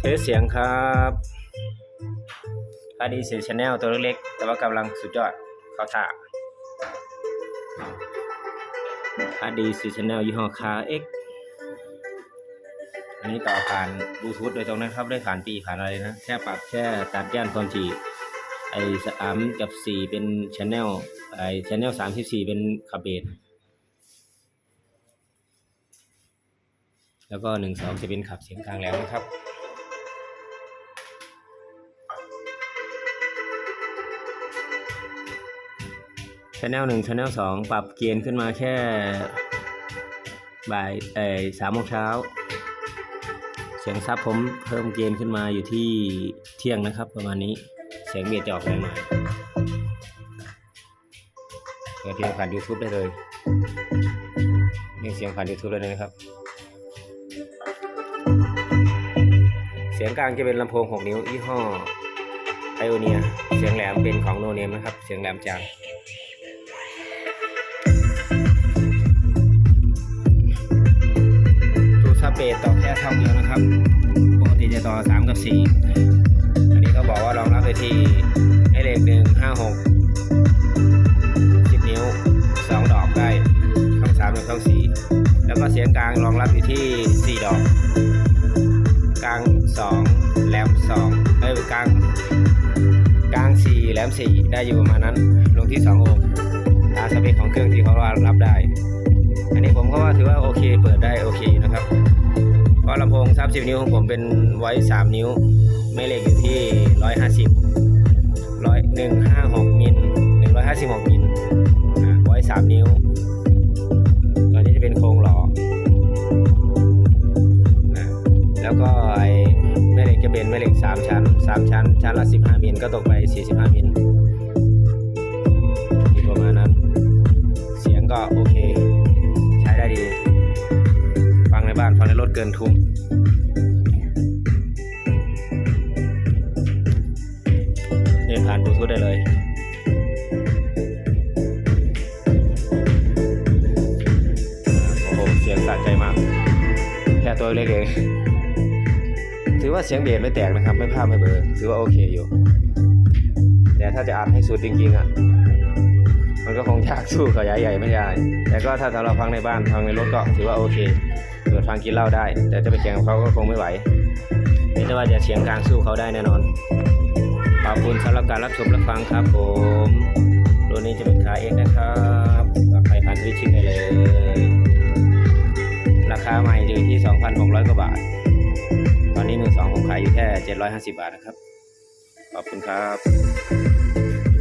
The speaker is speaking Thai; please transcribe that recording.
เทสเสียงครับพาดีสียงชาแนลตัวเล็กๆ แต่ว่ากำลังสุดยอดเขาท่าพาดีสียงชาแนลยี่ห้อคาเอ็กอันนี้ต่อผ่านบลูทูธโดยตรงนะครับได้ผ่านปีผ่านอะไรนะ แค่ปรับแค่ตัดย่านความถี่ไอ้สามกับสี่เป็นชแนลไอ้ชแนลสามสิบสี่เป็นขับเบส แล้วก็หนึ่งสองจะเป็นขับเสียงกลางแหลมนะครับชแนลหนึ่งชแนลสองปรับเกณฑ์ขึ้นมาแค่บ่ายเอ่อสามโมงเช้า เสียงซับผมเพิ่มเกณฑ์ขึ้นมาอยู่ที่เที่ยงนะครับ ประมาณนี้เสียงเบียดจะออกแรงหน่อยเปิดเพลงผ่าน YouTube ได้เลยเรียกเสียงผ่าน YouTube ได้เลยนะครับ เสียงกลางจะเป็นลำโพง 6 นิ้วยี่ห้อไอโอเนีย เสียงแหลมเป็นของโนเนมนะครับ เสียงแหลมจางตัวซับเบสต่อแค่เท่าเดียวนะครับ ปกติจะต่อ 3 กับ 4 อันนี้เขาบอกว่ารองรับได้ที่ให้เลขหนึ่งห้าหกสิบนิ้วสองดอกได้ช่องสามกับช่องสี่แล้วก็เสียงกลางรองรับอยู่ที่สี่ดอก กลางสองแหลมสองเอ้ยกลางกลางสี่แหลมสี่ได้อยู่ประมาณนั้นลงที่สองโอห์มตามสเปคของเครื่องที่เขาว่ารับได้ อันนี้ผมก็ว่าถือว่าโอเค เปิดได้โอเคนะครับเพราะลำโพง30นิ้วของผมเป็นไว้3นิ้ว ไม่เล็กอยู่ที่150ร้อยหนึ่งห้าหกมิลหนึ่งร้อยห้าสิบหกมิลไว้3นิ้ว เป็นแม่เหล็ก 3 ชั้น 3 ชั้น ชั้นละ 15มิลก็ตกไป 45มิลอยู่ประมาณนั้น เสียงก็โอเค ใช้ได้ดี ฟังในบ้าน ฟังในรถเกินทุ่มเดินผ่านบลูทูธได้เลยโอ้โหเสียงสะใจมาก แค่ตัวเล็กเอง ถือว่าเสียงเบสไม่แตกนะครับ ไม่พลาดไม่เบลอถือว่าโอเคอยู่ แต่ถ้าจะอัดให้สุดจริงๆอะ มันก็คงยากสู้ขยายใหญ่ไม่ได้ แต่ก็ถ้าสำหรับฟังในบ้านฟังในรถก็ถือว่าโอเคเปิดฟังกินเหล้าได้ แต่จะไปแข่งกับเขาก็คงไม่ไหวไม่ได้ว่าจะเสียงกลางสู้เขาได้แน่นอน ขอบคุณสำหรับการรับชมรับฟังครับผมตัวนี้จะเป็นขาเองนะครับต่อไปพันวิชิตได้เลย ราคาใหม่อยู่ที่ 2,600 กว่าบาท 750 บาทนะครับ ขอบคุณครับ